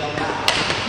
dòng đạo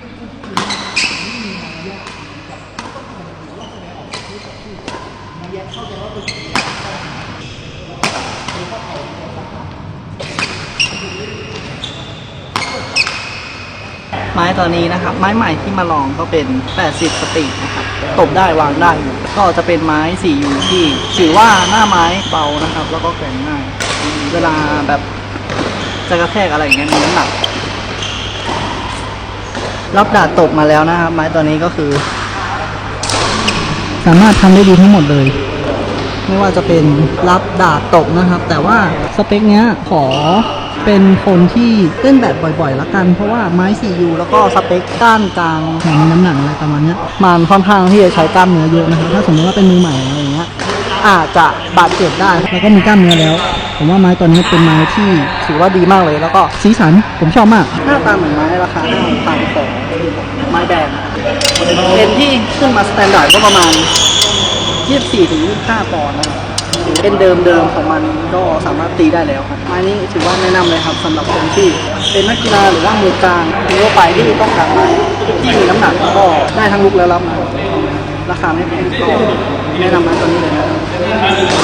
ไม้ตอนนี้นะครับ ไม้ใหม่ที่มาลองก็เป็น 80 สตินะครับตบได้วางได้ ก็จะเป็นไม้สีอยู่ที่ถือว่าหน้าไม้เบานะครับ แล้วก็แข็งง่าย เวลาแบบจะกระแทกอะไรอย่างเงี้ยมีน้ำหนัก รับดาดตบมาแล้วนะครับ ไม้ตัวนี้ก็คือ สามารถทำได้ดีทั้งหมดเลย ไม่ว่าจะเป็นรับดาดตบนะครับ แต่ว่าสเปคเนี้ยขอเป็นคนที่เล่นแบบบ่อยๆละกัน เพราะว่าไม้ 4U แล้วก็สเปคก้านกลางแข็งน้ำหนักอะไรประมาณเนี้ยมันค่อนข้างที่จะใช้กล้ามเนื้อเยอะนะครับ ถ้าสมมติว่าเป็นมือใหม่อะไรอย่างเงี้ย อาจจะบาดเจ็บได้ แล้วก็มีกล้ามเนื้อแล้ว ผมว่าไม้ตัวนี้เป็นไม้ที่ถือว่าดีมากเลย แล้วก็สีสันผมชอบมาก หน้าตาเหมือนไม้ราคาห้าพันของไม้แบรนด์เป็นที่ขึ้นมาสแตนดาร์ดก็ประมาณ24ถึง25ปอนด์นะครับเป็นเดิมเดิมๆของมันก็สามารถตีได้แล้วครับไม้นี้ถือว่าแนะนำเลยครับสำหรับคนที่เป็นนักกีฬาหรือว่ามือกลางทั่วไปที่ต้องการไม้ที่มีน้ำหนักแล้วก็ได้ทั้งลุกและรับมาราคาไม่แพงก็แนะนำไม้ตัวนี้เลย นะครับ